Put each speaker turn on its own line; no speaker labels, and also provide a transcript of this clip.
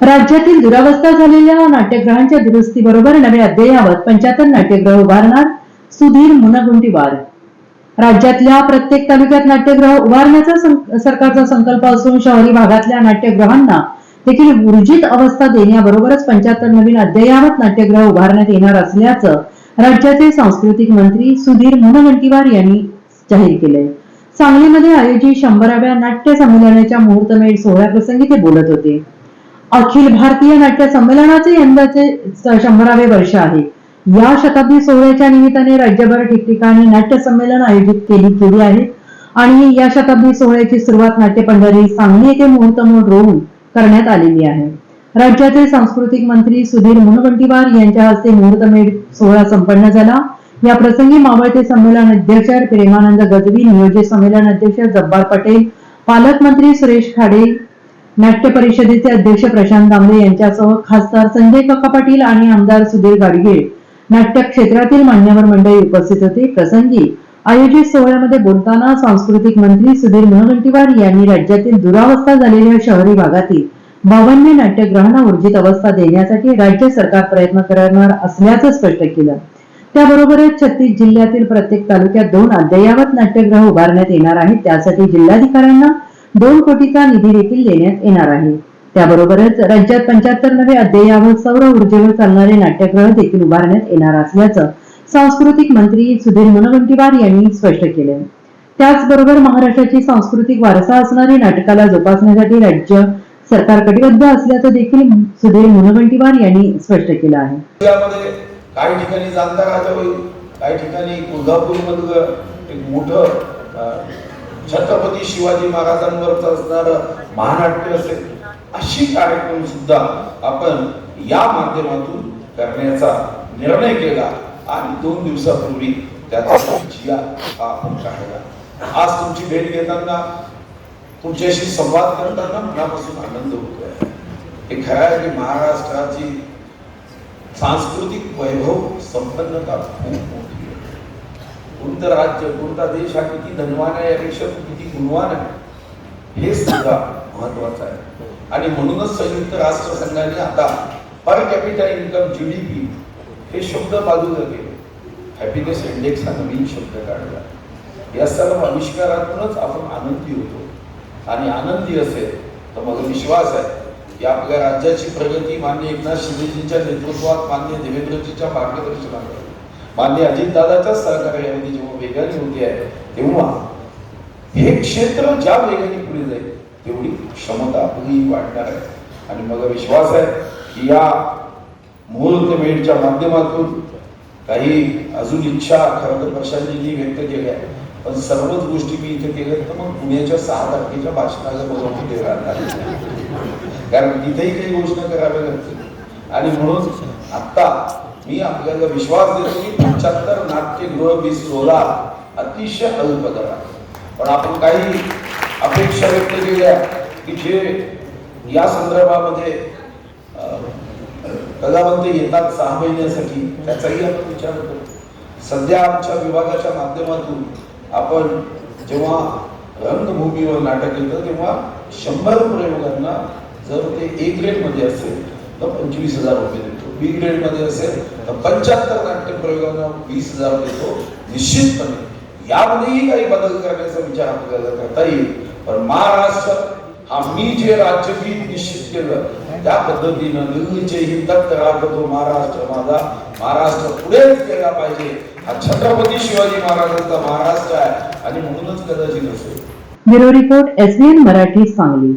राज्यातील दुरावस्था झालेल्या नाट्यगृहांच्या दुरुस्तीबरोबर नवे अद्ययावत पंच्याहत्तर नाट्यगृह उभारणार सुधीर मुनगुंटीवार. राज्यातल्या प्रत्येक तालुक्यात नाट्यगृह उभारण्याचा सरकारचा संकल्प असून शहरी भागातल्या नाट्यगृहांना देखील ऊर्जित अवस्था देण्याबरोबरच पंच्याहत्तर नवीन अद्ययावत नाट्यगृह उभारण्यात येणार असल्याचं राज्याचे सांस्कृतिक मंत्री सुधीर मुनगंटीवार यांनी जाहीर केलंय. सांगलीमध्ये आयोजित शंभराव्या नाट्य संमेलनाच्या मुहूर्तमेढ सोहळ्याप्रसंगी ते बोलत होते. अखिल भारतीय नाट्य संमेलनाचे यंदाचे शंभरावे वर्ष आहे. या शताब्दी सोहळ्याच्या निमित्ताने राज्यभर ठिकठिकाणी नाट्य संमेलन आयोजित केली गेली आहे. आणि या शताब्दी सोहळ्याची सुरुवात नाट्य पंढरी सांगली येथे मुहूर्तमोड रोवून करण्यात आलेली आहे. राज्याचे सांस्कृतिक मंत्री सुधीर मुनगंटीवार यांच्या हस्ते मुहूर्तमेढ सोहळा संपन्न झाला. या प्रसंगी मावळते संमेलन अध्यक्ष प्रेमानंद गजवी नियोजित संमेलन अध्यक्ष जब्बार पटेल पालकमंत्री सुरेश खाडे नाट्य परिषदेचे अध्यक्ष प्रशांत दामले यांच्यासह खासदार संजय कक्का पाटील आणि आमदार सुधीर गाडगे नाट्य क्षेत्रातील मान्यवर मंडळी उपस्थित होते. प्रसंगी आयोजित सोहळ्यामध्ये बोलताना सांस्कृतिक मंत्री सुधीर मुनगंटीवार यांनी राज्यातील दुरावस्था झालेल्या शहरी भागातील बावन्न नाट्यग्रहांना ऊर्जित अवस्था देण्यासाठी राज्य सरकार प्रयत्न करणार असल्याचं स्पष्ट केलं. त्याबरोबरच छत्तीस जिल्ह्यातील प्रत्येक तालुक्यात दोन अद्ययावत नाट्यगृह उभारण्यात येणार आहेत. त्यासाठी जिल्हाधिकाऱ्यांना दोन कोटीचा निधी देखील देण्यात येणार आहे. त्याबरोबरच राज्यात पंच्याहत्तर नवे अद्ययावत सौर ऊर्जेवर चालणारे नाट्यग्रह देखील उभारण्यात येणार असल्याचं सांस्कृतिक मंत्री सुधीर मुनगंटीवार यांनी स्पष्ट केले. त्याचबरोबर महाराष्ट्राची सांस्कृतिक वारसा असणारी नाटकाला जोपासण्यासाठी राज्य सरकार कटिबद्ध असल्याचं देखील सुधीर मुनगंटीवार यांनी स्पष्ट केलं आहे.
काही ठिकाणी जाणता होईल काही ठिकाणी कोल्हापूरमधलं एक मोठं छत्रपती शिवाजी महाराजांवरच असणारं महानाट्य असेल अशी कार्यक्रम सुद्धा आपण या माध्यमातून करण्याचा निर्णय केला. आणि दोन दिवसापूर्वी त्याचा जिया हा आपण काढला. आज तुमची भेट घेताना तुमच्याशी संवाद करताना मनापासून आनंद होतोय. हे खरं आहे की महाराष्ट्राची सांस्कृतिक वैभव संपन्नता खूप कोणतं राज्य कोणता देश हा किती धनवान आहे यापेक्षा किती गुणवान आहे हे सुद्धा महत्वाचं आहे. आणि म्हणूनच संयुक्त राष्ट्र संघाने आता per capital income G D P हे शब्द बाजूला गेले हॅपीनेस इंडेक्स हा नवीन शब्द काढला. या सर्व आविष्कारातूनच आपण आनंदी होतो. आणि आनंदी असेल तर मग विश्वास आहे की आपल्या राज्याची प्रगती मान्य एकनाथ शिंदेजींच्या नेतृत्वात मान्य देवेंद्रजीच्या मार्गदर्शनात मान्य अजितदादाच्याच सहकार्यामध्ये जेव्हा वेगाने होती आहे तेव्हा हे क्षेत्र ज्या वेगाने पुढे जाईल तेवढी क्षमता आपली वाढणार आहे. आणि मला विश्वास आहे की या मुहूर्त वेळच्या माध्यमातून काही अजून इच्छा खरं तर प्रशांतजींनी व्यक्त केल्या पण सर्वच गोष्टी मी इथे केल्या तर मग पुण्याच्या सहा तारखेच्या भाषणाला बघून ते राहणार कारण तिथेही काही घोषणा कराव्या लागतील. आणि म्हणून आत्ता मी आपल्याला विश्वास देतो की पंच्याहत्तर नाट्यगृह वीस सोळा अतिशय अल्प दरा पण आपण काही अपेक्षा व्यक्त केल्या की जे या संदर्भामध्ये कलावंत येतात सहा महिन्यासाठी त्याचाही आपण विचार करतो. सध्या आमच्या विभागाच्या माध्यमातून आपण जेव्हा रंगभूमीवर नाटक येतं तेव्हा शंभर प्रयोगांना जर ते एक रेटमध्ये असेल तर पंचवीस हजार रुपये देतो. बी ग्रेडमध्ये असेल तर पंच्याहत्तर नाट्य प्रयोगांना वीस हजार देतो निश्चितपणे यामध्येही काही बदल करण्याचा विचार आपल्याला करता येईल. पण महाराष्ट्र हा मी जे राज्यगीत निश्चित केलं त्या पद्धतीनं निर्णयही तक्त महाराष्ट्र माझा. महाराष्ट्र पुढेच गेला पाहिजे. हा छत्रपती शिवाजी महाराजांचा महाराष्ट्र आहे. आणि म्हणूनच कदाचित असेल
bureau report SBN Marathi Sangli.